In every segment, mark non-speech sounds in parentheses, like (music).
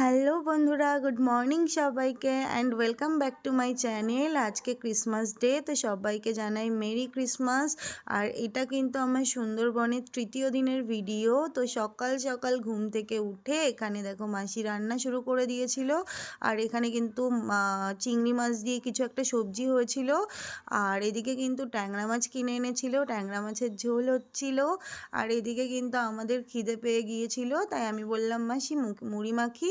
Hello বন্ধুরা, good morning সবাইকে and welcome back to my channel আজকে ক্রিসমাস ডে তো সবাইকে জানাই মেরি ক্রিসমাস। আর এটা কিন্তু আমার সুন্দরবনের তৃতীয় দিনের ভিডিও তো সকাল সকাল ঘুম থেকে উঠে এখানে দেখো মাসি রান্না শুরু করে দিয়েছিল। আর এখানে কিন্তু চিংড়ি মাছ দিয়ে কিছু একটা সবজি হয়েছিল। আর এদিকে কিন্তু ট্যাংরা মাছ কিনে এনেছিল। ট্যাংরা মাছের ঝোল হচ্ছিল। আর এদিকে কিন্তু আমাদের খিদে পেয়ে গিয়েছিল। তাই আমি বললাম, মাসি মুড়ি মাখি।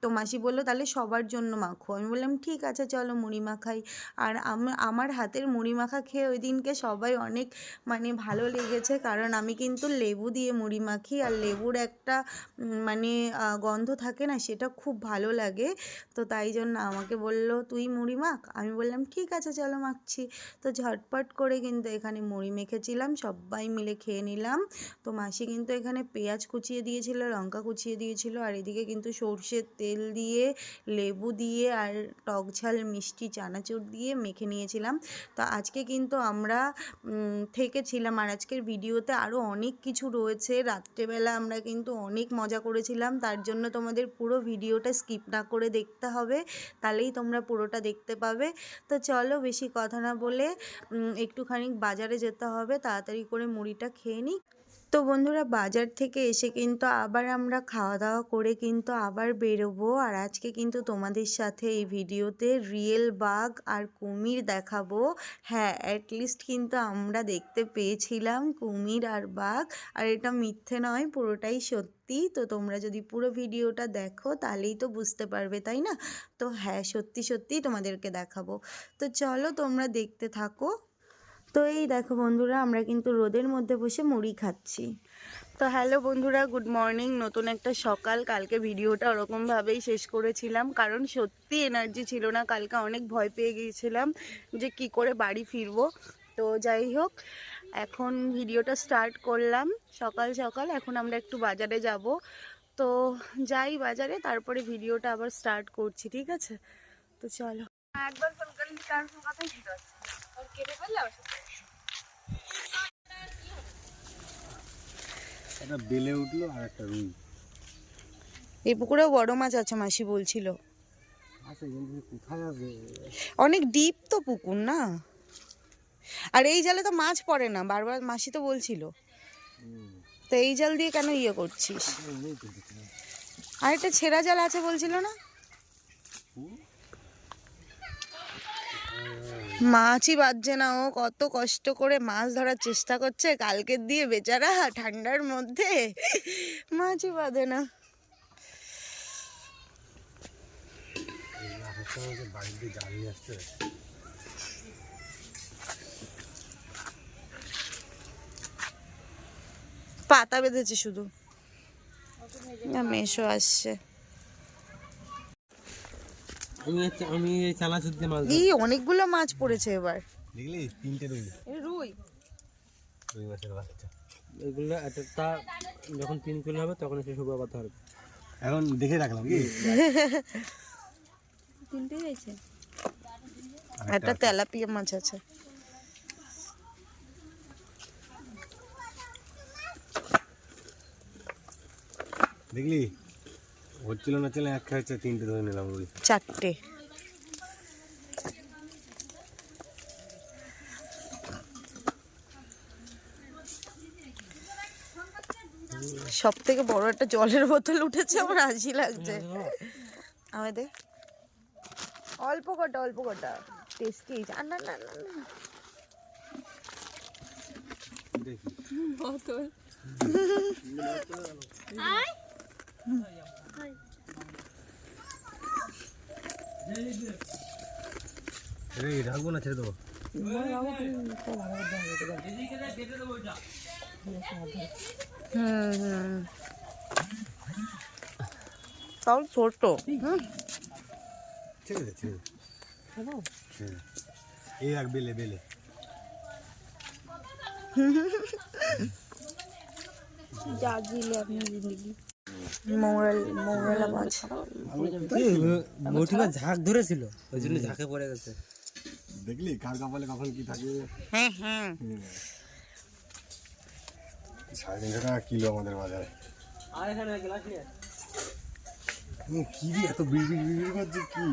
তো মাসি বলল, তাহলে সবার জন্য মাখো। আমি বললাম, ঠিক আছে, চলো মুড়ি মাখাই। আর আম- আমার হাতের মুড়ি মাখা খেয়ে ওই দিনকে সবাই অনেক মানে ভালো লেগেছে, কারণ আমি কিন্তু লেবু দিয়ে মুড়ি মাখি, আর লেবুর একটা মানে গন্ধ থাকে না, সেটা খুব ভালো লাগে। তো তাই জন্য আমাকে বলল, তুই মুড়ি মাখ? আমি বললাম, ঠিক আছে, চলো মাখছি। তো ঝটপট করে কিন্তু এখানে মুড়ি মেখেছিলাম, সবাই মিলে খেয়ে নিলাম। তো মাসি কিন্তু এখানে পেঁয়াজ কুচিয়ে দিয়েছিল, লঙ্কা কুচিয়ে দিয়েছিল, আর এদিকে কিন্তু সর্ষের তেল দিয়ে, লেবু দিয়ে আর টক ঝাল, মিষ্টি, চানাচুর দিয়ে মেখে নিয়েছিলাম। তো আজকে কিন্তু আমরা থেকেছিলাম আর আজকের ভিডিওতে আরও অনেক কিছু রয়েছে। রাত্রেবেলা আমরা কিন্তু অনেক মজা করেছিলাম। তার জন্য তোমাদের পুরো ভিডিওটা স্কিপ না করে দেখতে হবে, তাহলেই তোমরা পুরোটা দেখতে পাবে। তো চলো বেশি কথা না বলে একটুখানি বাজারে যেতে হবে। তাড়াতাড়ি করে মুড়িটা খেয়ে নিই। তো বন্ধুরা বাজার থেকে এসে কিন্তু আবার আমরা খাওয়া দাওয়া করে কিন্তু আবার বেরোবো। আর আজকে কিন্তু তোমাদের সাথে এই ভিডিওতে রিয়েল বাঘ আর কুমির দেখাবো। হ্যাঁ অ্যাটলিস্ট কিন্তু আমরা দেখতে পেয়েছিলাম কুমির আর বাঘ। আর এটা মিথ্যে নয়, পুরোটাই সত্যি। তো তোমরা যদি পুরো ভিডিওটা দেখো তাহলেই তো বুঝতে পারবে, তাই না? তো হ্যাঁ সত্যি সত্যিই তোমাদেরকে দেখাবো। তো চলো তোমরা দেখতে থাকো। তো এই দেখো বন্ধুরা, আমরা কিন্তু রোদের মধ্যে বসে মুড়ি খাচ্ছি। তো হ্যালো বন্ধুরা, গুড মর্নিং। নতুন একটা সকাল। কালকে ভিডিওটা ওরকমভাবেই শেষ করেছিলাম, কারণ সত্যি এনার্জি ছিল না। কালকে অনেক ভয় পেয়ে গিয়েছিলাম যে কি করে বাড়ি ফিরবো। তো যাই হোক, এখন ভিডিওটা স্টার্ট করলাম সকাল সকাল। এখন আমরা একটু বাজারে যাব। তো যাই বাজারে, তারপরে ভিডিওটা আবার স্টার্ট করছি, ঠিক আছে? তো চলো। একবার ফোন বেলে উঠল আর একটা রুই। এই পুকুরেও বড় মাছ আছে মাসি বলছিল। অনেক ডিপ তো পুকুর না? আর এই জালে তো মাছ পড়ে না বারবার মাসি তো বলছিল। তো এই জাল দিয়ে কেন ইয়ে করছিস। আর একটা ছেঁড়া জাল আছে বলছিল না? মাছই বাজছে না ও, কত কষ্ট করে মাছ ধরার চেষ্টা করছে কালকের দিয়ে বেচারা ঠান্ডার মধ্যে। মাছই বাঁধে না। পাতা বেঁধেছে শুধু। মেশো আসছে। আমি আমি এই চানাচুর দিয়ে মাছ এই অনেকগুলো মাছ পড়েছে এবার। দেখলি? তিনটে রুই। রুই। রুই মাছের বাচ্চা। এগুলো একটা যখন তিন কিলো হবে তখন এসে শুভ পাতা হবে এখন দেখে রাখলাম কি? তিনটে হয়েছে। একটা তেলাপিয়া মাছ আছে। দেখলি? হচ্ছিল না চলে এক খাচ্ছে তিনটে ধরে নিলাম রুই। চারটে। সব থেকে বড় একটা জলের বোতল উঠেছে আমার হাসি লাগছে। আমাদের অল্প কটা অল্প কটা। টেস্টি না না না না বোতল। রে রাখব না ছেড়ে দেবো ছোট ছেড়ে দে ছেড়ে দে। এই রাখ বেলে বেলে। যা দিলে আপনি জিন্দগি মৌরাল মৌরালা মাছ। মৌটি মাছ ঝাঁক ধরেছিল? ওই জন্য ঝাঁকে পড়ে গেছে। দেখলি? কার কপালে কখন কি থাকে? হ্যাঁ হ্যাঁ। সাড়ে তিনশো টাকা কিলো আমাদের বাজারে। আর এখানে গ্লাস নিয়ে কি রে এত বিড়বিড় বিড়বিড় করছে কি?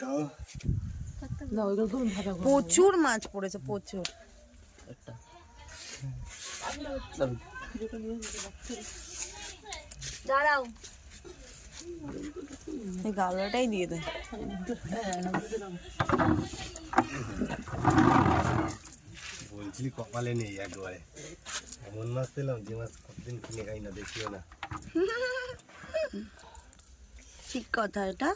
তাও? প্রচুর মাছ পড়েছে প্রচুর। দাঁড়াও। এই গাওলাটাই দিয়ে দেয় বলছিলি কপালে নেই একবারে। এমন মাছ পেলাম যে মাছ কতদিন কিনে খাই না দেখিও না। ঠিক কথা এটা।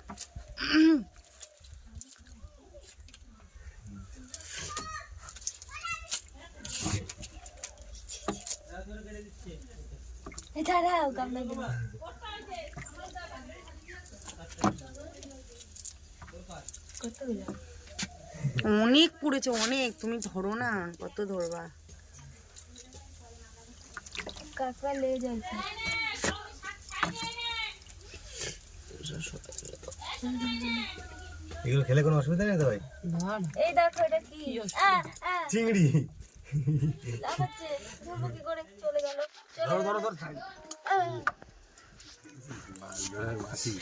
দাঁড়াও গামলা দিন অনেক পুড়েছে অনেক। তুমি ধরো না কত ধরবা? কাকড়া এগুলো খেলে কোনো অসুবিধা নেই তো ভাই? এই দেখো এটা কি? চিংড়ি। চলে গেল। ধরো ধরো ধরো আ, মাসি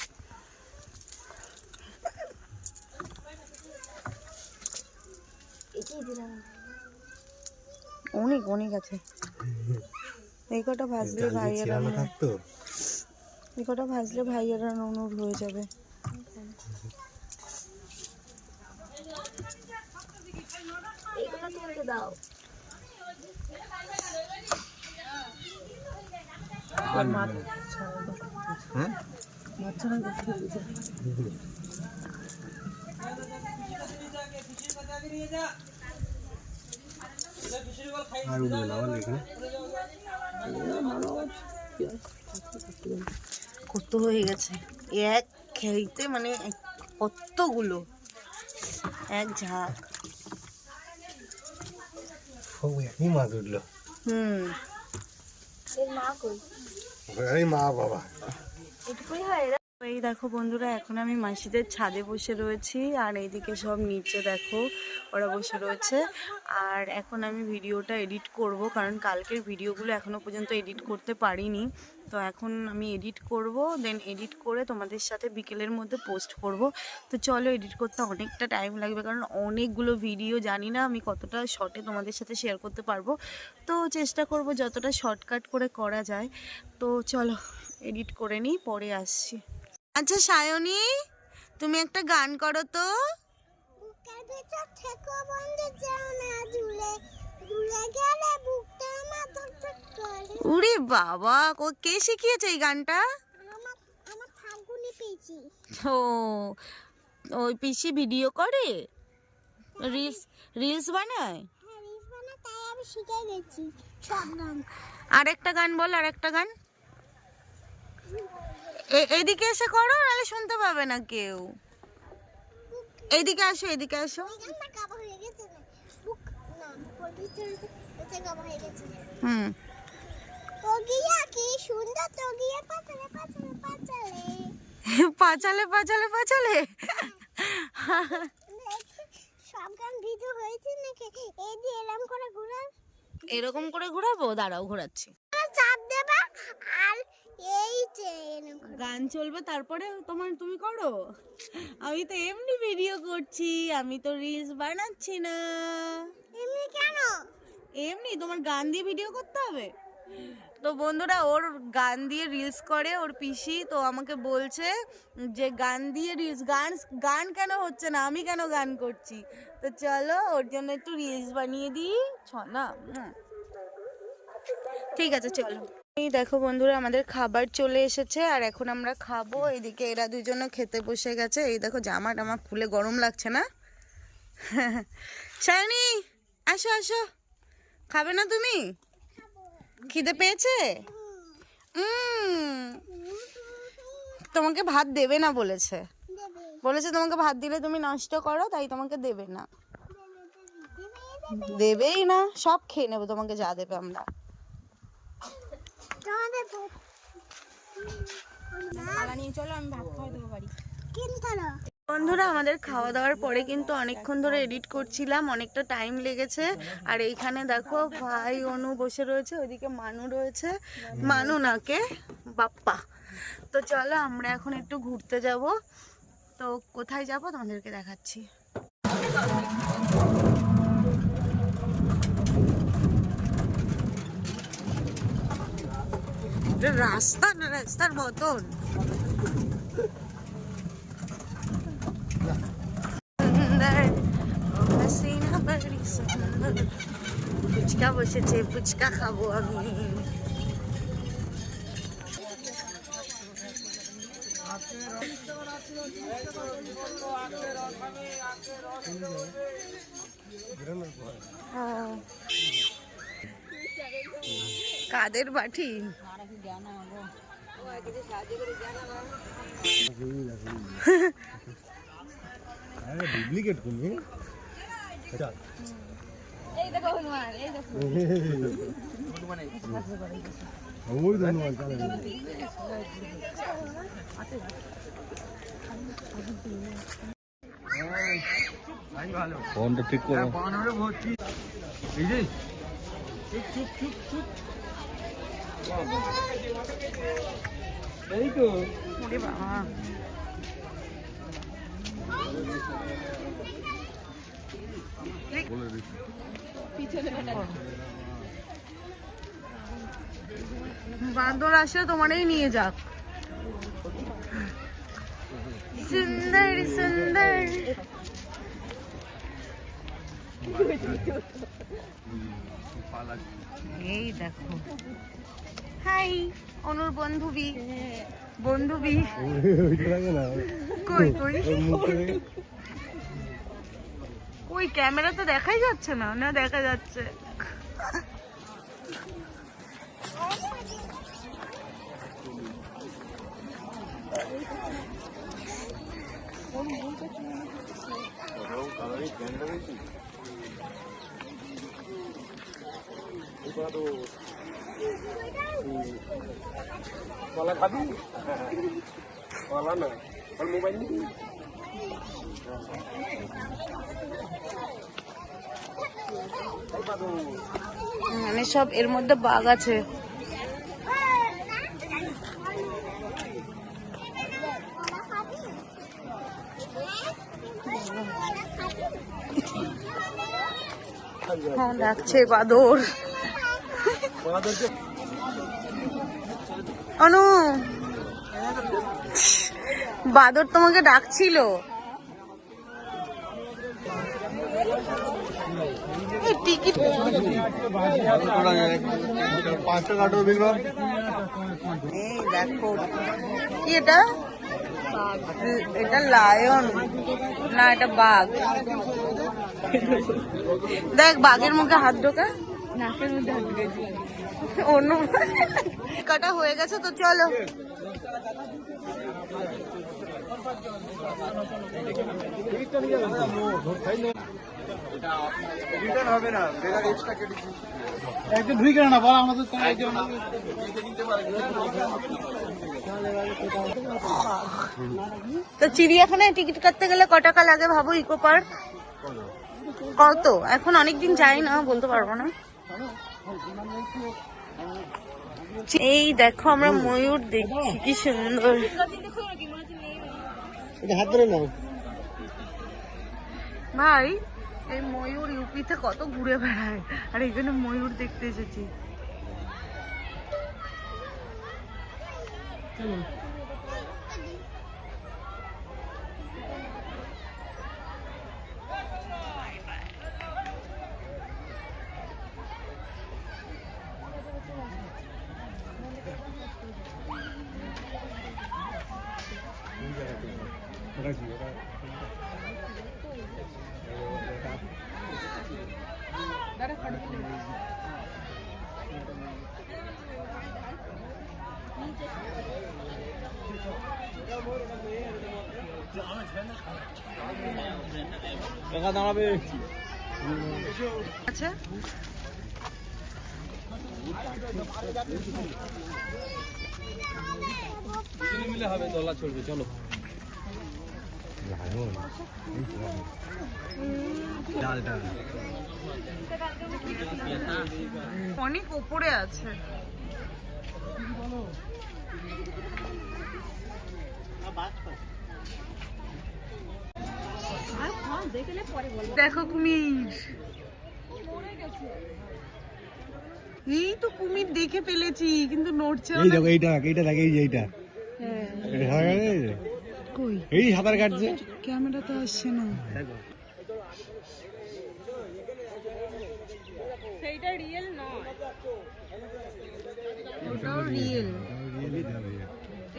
অনেক অনেক আছে। এই কটা ভাজলে ভাইয়েরা থাকতো? এই কটা ভাজলে ভাইয়েরা নুনুর হয়ে যাবে। দাও। হ্যাঁ আর উঠবে না আমার এখানে। কত হয়ে গেছে? এক খেইতে মানে এক- কতগুলো? এক ঝাঁক। সব একই মাছ উঠল। হুম। মা কই? এই দেখো বন্ধুরা এখন আমি মাসিদের ছাদে বসে রয়েছি আর এইদিকে সব নিচে দেখো ওরা বসে রয়েছে। আর এখন আমি ভিডিওটা এডিট করব কারণ কালকের ভিডিওগুলো এখনও পর্যন্ত এডিট করতে পারিনি। তো এখন আমি এডিট করব দেন এডিট করে তোমাদের সাথে বিকেলের মধ্যে পোস্ট করব। তো চলো এডিট করতে অনেকটা টাইম লাগবে কারণ অনেকগুলো ভিডিও জানি না আমি কতটা শর্টে তোমাদের সাথে শেয়ার করতে পারব। তো চেষ্টা করব যতটা শর্টকাট করে করা যায়। তো চলো এডিট করে নিই, পরে আসছি। আচ্ছা সায়নী, তুমি একটা গান করো তো। ভিতর থেকে বন্ধু যাও না গেলে বুকটা আমার ধরধর করে। উরে বাবা ও কে শিখিয়েছে এই গানটা? আমার আমার ফাল্গুনি পেয়েছি। ও ওই পিসি ভিডিও করে? রিলস রিলস বানায়? হ্যাঁ শিখে গেছি সব গান। বল আর একটা গান এদিকে এসে করো নাহলে শুনতে পাবে না কেউ। এইদিকে আসো এদিকে আসো। হুম। পাচালে পাচালে পাচালে? এরকম করে ঘোরাবো? দাঁড়াও ঘোরাচ্ছি। চাপ দেবা আর। গান চলবে তারপরে তোমার তুমি করো। আমি তো এমনি ভিডিও করছি আমি তো রিলস বানাচ্ছি না। এমনি কেন? এমনি তোমার গান দিয়ে ভিডিও করতে হবে? তো বন্ধুরা ওর গান দিয়ে রিলস করে ওর পিসি তো আমাকে বলছে যে গান দিয়ে রিলস গান গান কেন হচ্ছে না আমি কেন গান করছি? তো চলো ওর জন্য একটু রিলস বানিয়ে দিই। ছ না। ঠিক আছে চলো। দেখো বন্ধুরা, আমাদের খাবার চলে এসেছে আর এখন আমরা খাব। এইদিকে এরা দুজনে খেতে বসে গেছে। এই দেখো, জামা টামা খুলে গরম লাগছে না? শাইনি আসো আসো। খাবে না তুমি? খিদে পেয়েছে? তোমাকে ভাত দেবে না বলেছে। বলেছে তোমাকে ভাত দিলে তুমি নষ্ট করো, তাই তোমাকে দেবে না। দেবেই না, সব খেয়ে নেব তোমাকে যা দেবে আমরা। বন্ধুরা, আমাদের খাওয়া দাওয়ার পরে কিন্তু অনেকক্ষণ ধরে এডিট করছিলাম, অনেকটা টাইম লেগেছে। আর এইখানে দেখো, ভাই অনু বসে রয়েছে, ওইদিকে মানু রয়েছে। মানু নাকে বাপ্পা। তো চলো, আমরা এখন একটু ঘুরতে যাব। তো কোথায় যাব? তোমাদেরকে দেখাচ্ছি। রাস্তা না রাস্তার মতন? ফুচকা বসেছে ফুচকা খাব আমি। হ্যাঁ। কাদের বাটি? ফোনটা ঠিক করো। এই তো ওরে বাবা বান্দর আসলে তোমারই নিয়ে যাক। সুন্দর সুন্দর। এই দেখো। হাই, অনুর বন্ধুবি। বন্ধুবি। কই কই ওই ক্যামেরা তো দেখাই যাচ্ছে না না দেখা যাচ্ছে। কলা খাবি? কলা না। ওর মোবাইল নিবি? মানে সব এর মধ্যে বাঘ আছে। হ্যাঁ। ডাকছে বাদর। অনু! বাদর তোমাকে ডাকছিল। এই কি এটা? এটা লায়ন। না, এটা বাঘ। দেখ, বাঘের মুখে হাত ঢোকা নাকের মধ্যে অন্য কাটা হয়ে গেছে তো চলো। একটু ঢুকে না বল আমাদের তো তো চিড়িয়াখানায় টিকিট কাটতে গেলে ক টাকা লাগে ভাবো? Eco park? কত? এখন অনেকদিন যাই না বলতে পারব না। এই দেখো আমরা ময়ূর দেখছি কি সুন্দর। ভাই এই ময়ূর ইউপিতে কত ঘুরে বেড়ায় আর এখানে ময়ূর দেখতে এসেছি। টাকা দাঁড়াবে। আচ্ছা। মিলে হবে দলা চলবে চলো। অনেক উপরে আছে। দেখো কুমির। এই তো কুমির দেখে ফেলেছি কিন্তু নড়ছে এই এইটা এইটা দেখ এই যে এইটা। হ্যাঁ। কই? এই সাঁতার কাটছে। ক্যামেরাতে আসছে না। সেইটা রিয়েল নয়। ওটাও রিয়েল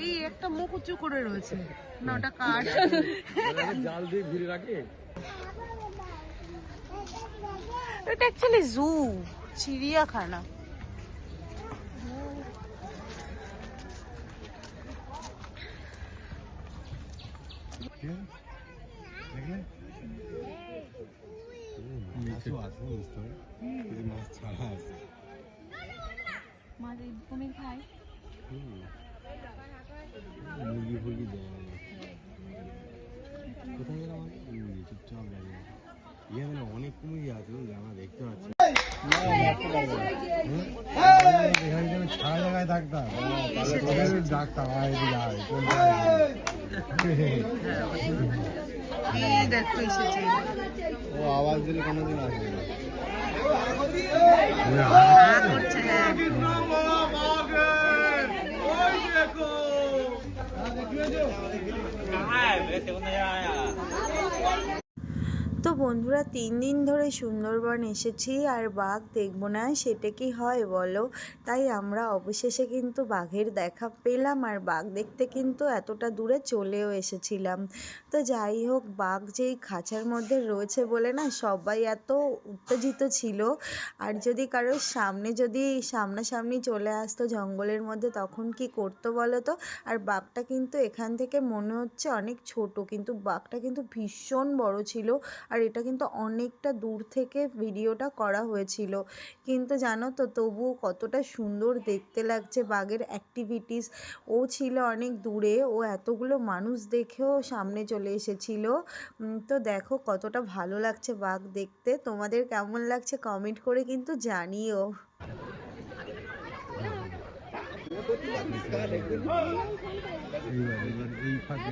এই একটা মুখ উঁচু করে রয়েছে। না ওটা কাঠ। জাল দিয়ে ঘিরে রাখে এটা অ্যাকচুয়ালি জু চিড়িয়াখানা। আসো আসো বুঝতে হবে কিছু মাছ ছাড়া আছে মাছ কুমির খায় মুরগি ফুরগি না। কোথায় গেলাম আমি? মুরগি চুপচাপ লাগে ইয়ে মানে অনেক কুমির আছে আমরা দেখতে পাচ্ছি ছাড়া জায়গায় থাকতাম ডাকতাম ও আওয়াজ দিলে কোনোদিন আসবে না হ্যাঁ করছে হ্যাঁ তো বন্ধুরা, তিন দিন ধরে সুন্দরবন এসেছি আর বাঘ দেখব না, সেটা কি হয় বলো? তাই আমরা অবশেষে কিন্তু বাঘের দেখা পেলাম আর বাঘ দেখতে কিন্তু এতটা দূরে চলেও এসেছিলাম। তো যাই হোক, বাঘ যেই খাঁচার মধ্যে রয়েছে বলে না, সবাই এত উত্তেজিত ছিল। আর যদি কারোর সামনে যদি সামনাসামনি চলে আসতো জঙ্গলের মধ্যে, তখন কি করতো বলো তো? আর বাঘটা কিন্তু এখান থেকে মনে হচ্ছে অনেক ছোট, কিন্তু বাঘটা কিন্তু ভীষণ বড় ছিল। আর এটা কিন্তু অনেকটা দূর থেকে ভিডিওটা করা হয়েছিল। কিন্তু জানো তো, তবুও কতটা সুন্দর দেখতে লাগছে বাঘের অ্যাক্টিভিটিস ও ছিল অনেক দূরে, ও এতগুলো মানুষ দেখেও সামনে চলে এসেছিল। তো দেখো কতটা ভালো লাগছে বাঘ দেখতে। তোমাদের কেমন লাগছে কমেন্ট করে কিন্তু জানিও। এই ফাঁকে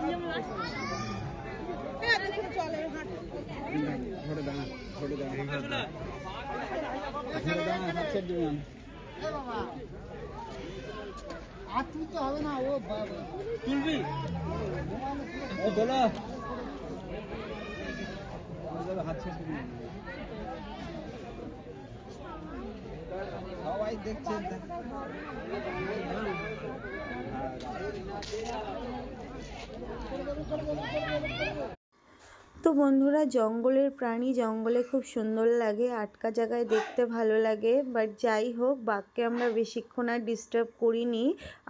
এই পুরো বডিটা যেন দেখা যায়। হ্যাঁ, দাঁড়াও, দাঁড়াও, দাঁড়াও। হ্যাঁ, চলো। বাবা, মাথাটা- তুলবি ও দোলা হাত ছেড়ে দিবি। সবাই দেখছে তো বন্ধুরা জঙ্গলের প্রাণী জঙ্গলে খুব সুন্দর লাগে আটকা জায়গায় দেখতে ভালো লাগে। বাট যাই হোক বাঘকে আমরা বেশিক্ষণ আর ডিস্টার্ব করিনি।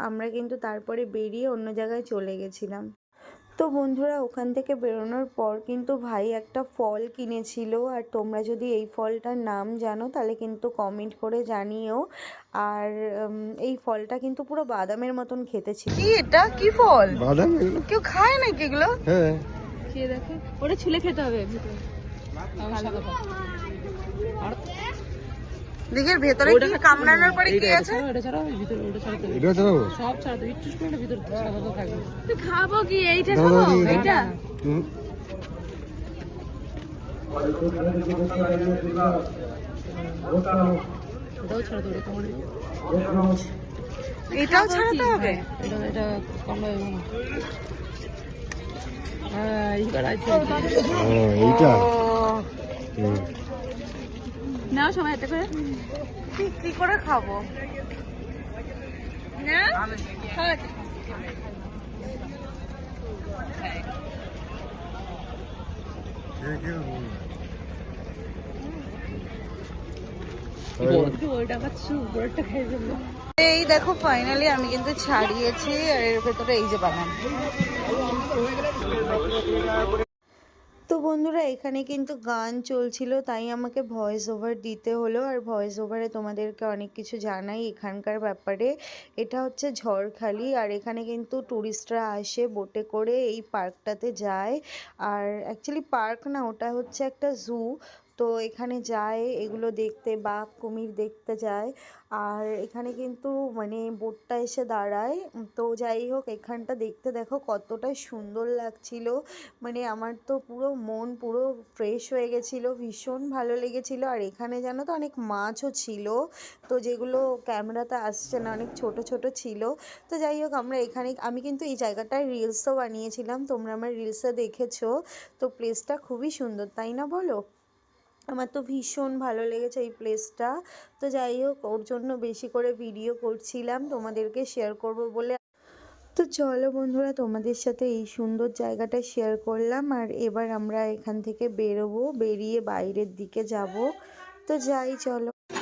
আমরা কিন্তু তারপরে বেরিয়ে অন্য জায়গায় চলে গেছিলাম। তো বন্ধুরা ওখান থেকে বেরোনোর পর কিন্তু ভাই একটা ফল কিনেছিল। আর তোমরা যদি এই ফলটার নাম জানো তাহলে কিন্তু কমেন্ট করে জানিও। আর এই ফলটা কিন্তু পুরো বাদামের মতন খেতে ছিল। কি এটা? কি ফল? বাদাম কেউ খায় নাকি এগুলো? হ্যাঁ। খেয়ে দেখো। ওটা ছুলে খেতে হবে ভিতরে। দেখের ভেতরে কি কামড়ানোর পরে কি আছে? এটা ছাড়া ভিতরে ওটা ছাড়া এটা ছাড়াবো সব ছাড়া একটু করে ভিতরে সাদা থাকবে। তুই খাব কি? এইটা খাব। এইটা? এটাও ছাড়াতে হবে? এটা এটা না কি করে খাব এই দেখো ফাইনালি আমি কিন্তু ছাড়িয়েছি, আর এর ভেতরে এই যে বানান তো বন্ধুরা, এখানে কিন্তু গান চলছিল, তাই আমাকে ভয়েস ওভার দিতে হলো। আর ভয়েস ওভারে তোমাদেরকে অনেক কিছু জানাই এখানকার ব্যাপারে। এটা হচ্ছে ঝড়খালি, আর এখানে কিন্তু ট্যুরিস্টরা আসে বোটে করে এই পার্কটাতে যায়। আর অ্যাকচুয়ালি পার্ক না, ওটা হচ্ছে একটা জু তো এখানে যায়, এগুলো দেখতে বাঘ কুমির দেখতে যায়। আর এখানে কিন্তু মানে বোটটা এসে দাঁড়ায়। তো যাই হোক, এখানটা দেখতে দেখো কতটা সুন্দর লাগছিল। মানে আমার তো পুরো মন পুরো ফ্রেশ হয়ে গেছিল, ভীষণ ভালো লেগেছিলো। আর এখানে জানো তো অনেক মাছও ছিল। তো যেগুলো ক্যামেরাতে আসছে না, অনেক ছোট ছোট ছিল। তো যাই হোক, আমরা এখানে, আমি কিন্তু এই জায়গাটায় রিলসও বানিয়েছিলাম। তোমরা আমার রিলসে দেখেছ। তো প্লেসটা খুবই সুন্দর, তাই না বলো? আমার তো ভীষণ ভালো লেগেছে এই প্লেসটা তো যাই হোক, ওর জন্য বেশি করে ভিডিও করছিলাম, তোমাদেরকে শেয়ার করব বলে। তো চলো বন্ধুরা, তোমাদের সাথে এই সুন্দর জায়গাটা শেয়ার করলাম, আর এবার আমরা এখান থেকে বেরোবো, বেরিয়ে বাইরের দিকে যাব। তো যাই, চলো।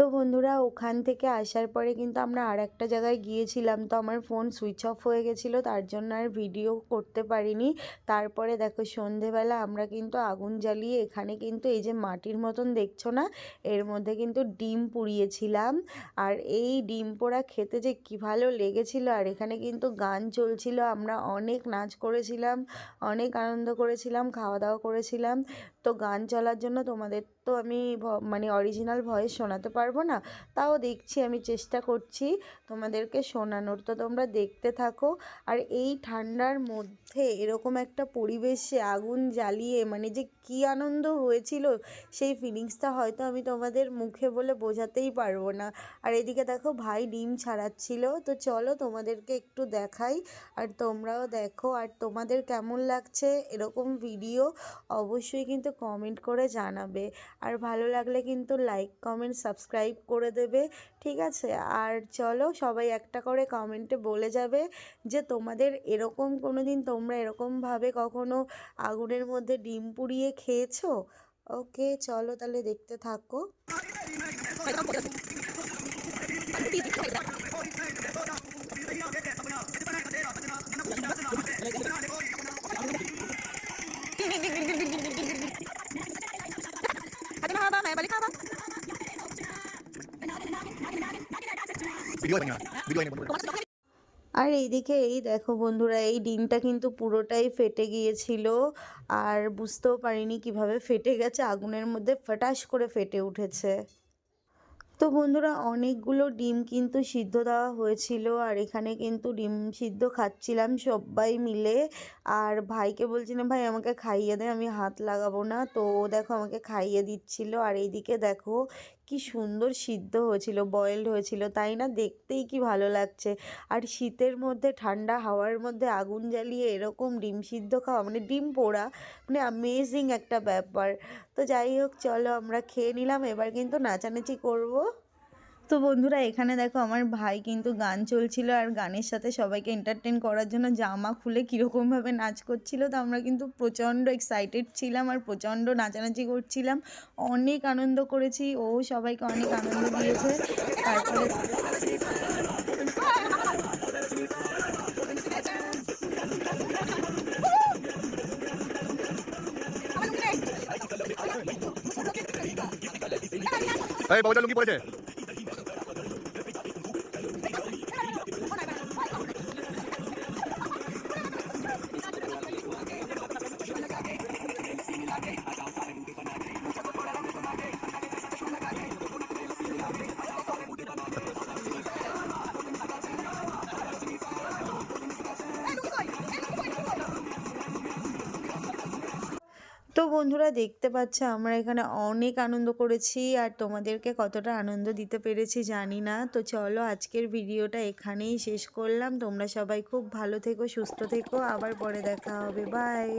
তো বন্ধুরা, ওখান থেকে আসার পরে কিন্তু আমরা আর একটা জায়গায় গিয়েছিলাম। তো আমার ফোন সুইচ অফ হয়ে গেছিল, তার জন্য আর ভিডিও করতে পারিনি। তারপরে দেখো, সন্ধেবেলা আমরা কিন্তু আগুন জ্বালিয়ে এখানে কিন্তু এই যে মাটির মতন দেখছ না, এর মধ্যে কিন্তু ডিম পুড়িয়েছিলাম। আর এই ডিম পোড়া খেতে যে কী ভালো লেগেছিল, আর এখানে কিন্তু গান চলছিল, আমরা অনেক নাচ করেছিলাম, অনেক আনন্দ করেছিলাম, খাওয়া দাওয়া করেছিলাম। তো গান চলার জন্য তোমাদের তো আমি মানে অরিজিনাল ভয়েস শোনাতে পারব না। তাও দেখছি, আমি চেষ্টা করছি তোমাদেরকে শোনানোর। তো তোমরা দেখতে থাকো। আর এই ঠান্ডার মধ্যে এরকম একটা পরিবেশে আগুন জ্বালিয়ে মানে যে কী আনন্দ হয়েছিল, সেই ফিলিংসটা হয়তো আমি তোমাদের মুখে বলে বোঝাতেই পারব না। আর এদিকে দেখো, ভাই ডিম ছাড়াচ্ছিল। তো চলো তোমাদেরকে একটু দেখাই। আর তোমরাও দেখো। আর তোমাদের কেমন লাগছে এরকম ভিডিও অবশ্যই কিন্তু কমেন্ট করে জানাবে। আর ভালো লাগলে কিন্তু লাইক কমেন্ট সাবস্ক্রাইব করে দেবে, ঠিক আছে? আর চলো সবাই একটা করে কমেন্টে বলে যাবে যে তোমাদের এরকম কোনো দিন তোমরা এরকমভাবে কখনো আগুনের মধ্যে ডিম পুড়িয়ে খেয়েছো? ওকে চলো তাহলে দেখতে থাকো। (laughs) আর এইদিকে এই দেখো বন্ধুরা, এই ডিমটা কিন্তু পুরোটাই ফেটে গিয়েছিল আর বুঝতেও পারিনি কীভাবে ফেটে গেছে। আগুনের মধ্যে ফটাস করে ফেটে উঠেছে। তো বন্ধুরা অনেকগুলো ডিম কিন্তু সিদ্ধ দেওয়া হয়েছিল আর এখানে কিন্তু ডিম সিদ্ধ খাচ্ছিলাম সবাই মিলে। আর ভাইকে বলছিলাম, ভাই, আমাকে খাইয়ে দে, আমি হাত লাগাবো না। তো দেখো আমাকে খাইয়ে দিচ্ছিল। আর এইদিকে দেখো কি সুন্দর সিদ্ধ হয়েছিল বয়েলড হয়েছিল, তাই না? দেখতেই কি ভালো লাগছে। আর শীতের মধ্যে, ঠান্ডা হাওয়ার মধ্যে আগুন জ্বালিয়ে এরকম ডিম সিদ্ধ খাওয়া মানে ডিম পোড়া মানে অ্যামেজিং একটা ব্যাপার। তো যাই হোক, চলো আমরা খেয়ে নিলাম, এবার কিন্তু নাচানাচি করব। তো বন্ধুরা, এখানে দেখো আমার ভাই কিন্তু গান চলছিল আর গানের সাথে সবাইকে এন্টারটেন করার জন্য জামা খুলে কীরকমভাবে নাচ করছিল। তো আমরা কিন্তু প্রচণ্ড এক্সাইটেড ছিলাম আর প্রচণ্ড নাচানাচি করছিলাম। অনেক আনন্দ করেছি। ও সবাইকে অনেক আনন্দ দিয়েছে। তারপরে এই বাবুটা লুঙ্গি পড়েছে দেখতে পাচ্ছ, আমরা এখানে অনেক আনন্দ করেছি আর তোমাদেরকে কতটা আনন্দ দিতে পেরেছি জানি না। তো চলো আজকের ভিডিওটা এখানেই শেষ করলাম। তোমরা সবাই খুব ভালো থেকো, সুস্থ থেকো। আবার পরে দেখা হবে। বাই